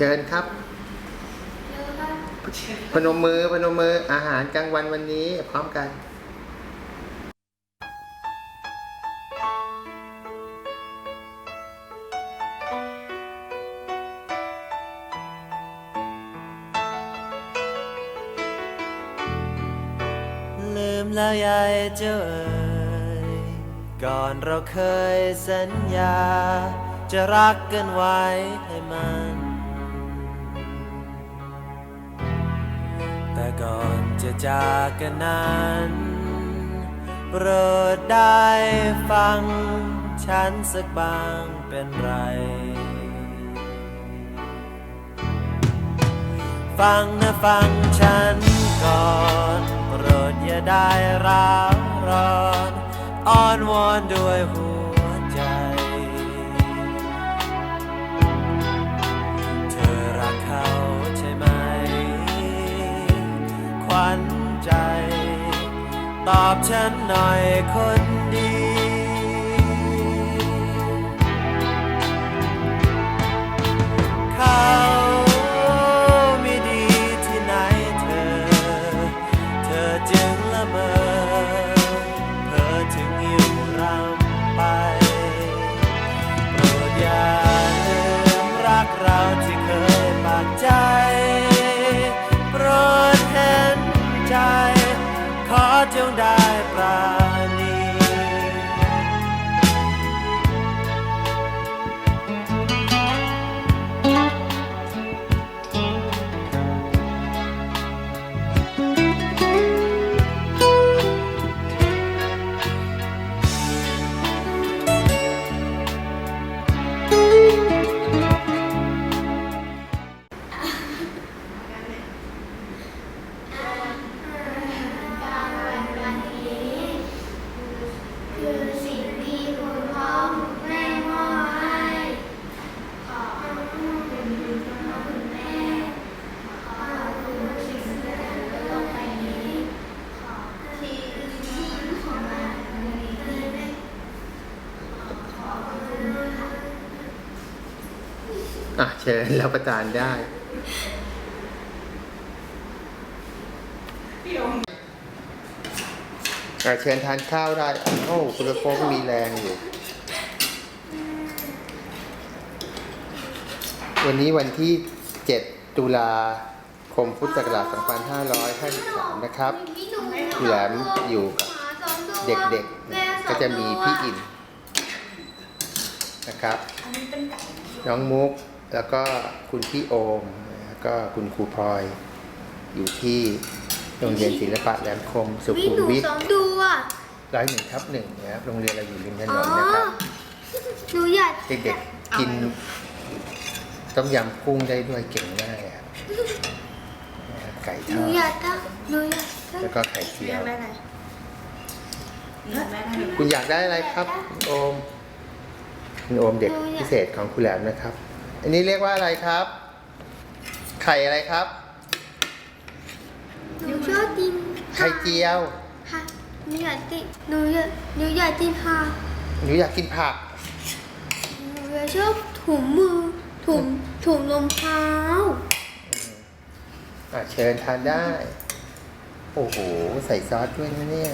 เชิญครับเร็วครับ พนมมือพนมมืออาหารกลางวันวันนี้ พร้อมกันลืมแล้วยายเจ้าเอ๋ยก่อนเราเคยสัญญา จะรักกันไว้ให้มัน แต่ก่อนจะจากกันนั้น โปรดได้ฟัง ฉันสักบางเป็นไร ฟังนะฟังฉันก่อน โปรดอย่าได้ร้าวร้อน อ้อนวอนด้วยหัว ตอบฉันหน่อยคนดี ข้า ชิญรับประทานได้อะเชิญทานข้าวได้โอ้คุณโฟกมีแรงอยู่ วันนี้วันที่ 7 ตุลาคมพุทธศักราช2553 นะครับ แหลมอยู่กับ เด็กๆ ก็จะมีพี่อินนะครับน้องมุก แล้วก็คุณพี่โอมแล้วก็คุณครูพลอย อยู่ที่โรงเรียนศิลปะแหลมคม สุวิขุมหนูวิทสองดูอะร้อยหนึ่งทับหนึ่งนะครับโรงเรียนเราอยู่ริมถนอ๋อนนะครับหนูอยากเด็กๆกินต้มยำกุ้งได้ด้วยเก่งมากอะไก่หทนูอดอยากตั้งหนูอยากตั้งแล้วก็ไข่เจียวนี่แม่ทำคุณอยากได้อะไรครับคุณโอมคุณโอมเด็กพิเศษของคุณแหลมนะครับ อันนี้เรียกว่าอะไรครับ ไข่อะไรครับ หนูชอบกินไข่เจียวค่ะหนูอยากกินหนูอยากหนูอยากกินผักหนูอยากกินผัก หนูอยากชอบถุงมือถุงถุงรองเท้าอะเชิญทานได้ โอ้โห ใส่ซอสด้วยนะเนี่ย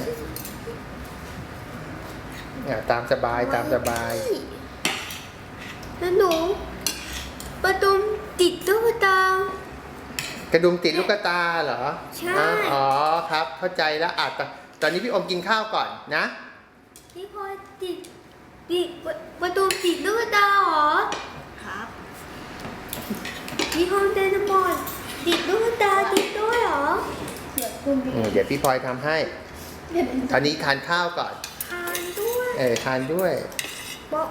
อะตามสบายตามสบาย แล้วหนู ประตูติดตุ๊กตากระดุมติดลูกตาเหรอใช่ อะอ๋อครับ เข้าใจแล้วอะตอนตอนนี้พี่อมกินข้าวก่อนนะ พี่พลอยติดติดประตูติดตุ๊กตาเหรอครับพี่ห้องเต้นบอลติดตุ๊กตาติดด้วยเหรออืมเดี๋ยวพี่พลอยทำให้ตอนนี้ทานข้าวก่อนทานด้วยเออทานด้วย บอก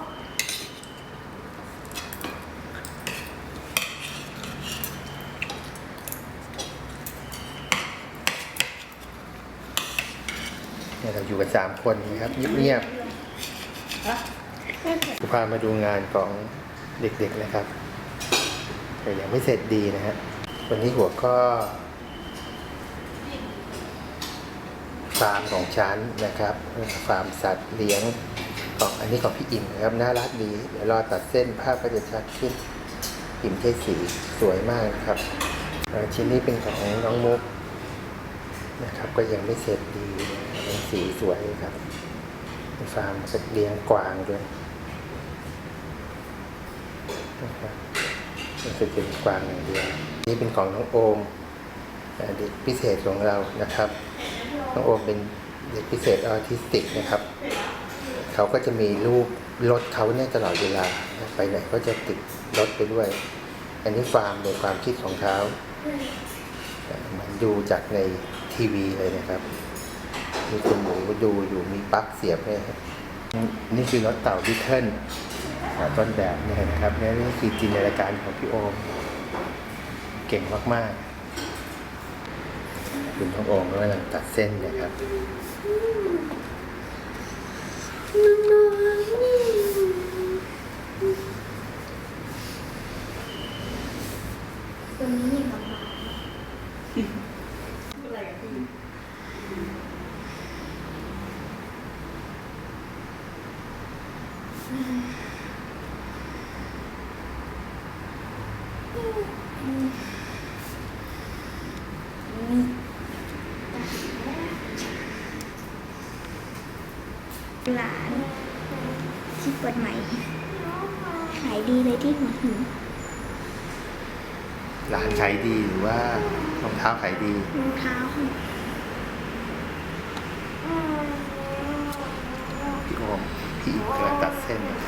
เนี่ยเราอยู่กันสามคนนะครับเงียบๆจะพามาดูงานของเด็กๆนะครับ แต่ยังไม่เสร็จดีนะฮะวันนี้หัวข้อฟาร์มของฉันนะครับฟาร์มสัตว์เลี้ยงของอันนี้ของพี่อิ่มนะครับน่ารักดีเดี๋ยวรอตัดเส้นภาพก็จะชัดขึ้นพิมใช้สีสวยมากครับชิ้นนี้เป็นของน้องมุกนะครับก็ยังไม่เสร็จดี สีสวยครับฟาร์มเป็นเลี้ยงกวางด้วยนะครับนี่คือเป็นกวางอย่างเดียวนี่เป็นของน้องโอมอ่าเด็กพิเศษของเรานะครับ น้องโอมเป็นเด็กพิเศษออทิสติกนะครับ เขาก็จะมีรูปรถเขาเนี่ยตลอดเวลา ไปไหนก็จะติดรถไปด้วย อันนี้ฟาร์มในความคิดของเขาเหมันดูจากในทีวีเลยนะครับ มีคุณหมูดูอยู่มีปลั๊กเสียบเนี่ยนี่คือรถเต่าดิเทิลอ่าต้นแบบนี่นะครับนี่คือจินตนาการของพี่โอม เก่งมากๆ คุณน้องโอมกำลังตัดเส้นเนะครับตัวนี้อย่งกับหมา หลานที่เปิดใหม่ ขายดีเลยที่หัวหินร้านขายดีหรือว่ารองเท้าขายดี รองเท้าค่ะพี่โอมพี่อีกกำลังตัดเส้นอยู่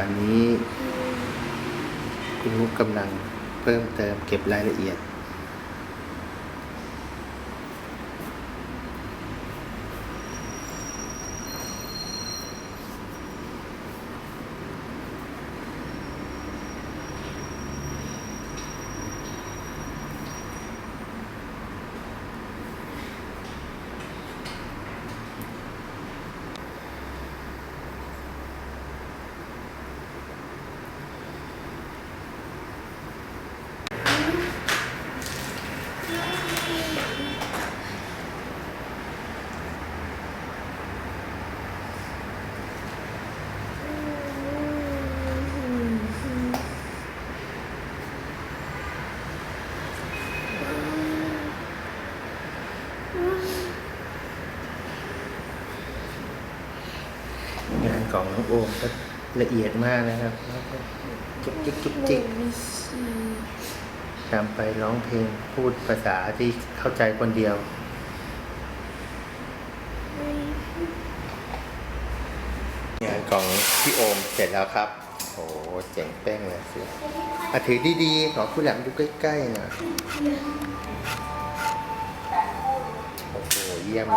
ตอนนี้ คุณมุกกำลังเพิ่มเติมเก็บรายละเอียด งานของน้องโอมก็ละเอียดมากนะครับแล้วก็จุกจิกจุกจิกวิชี จำไปร้องเพลงพูดภาษาที่เข้าใจคนเดียว งานของพี่โอมเสร็จแล้วครับ โอ้เจ๋งเป้งเลยสิอะถือดีๆ ขอคุณแหลมดูใกล้ๆนะโอ้โหเยี่ยม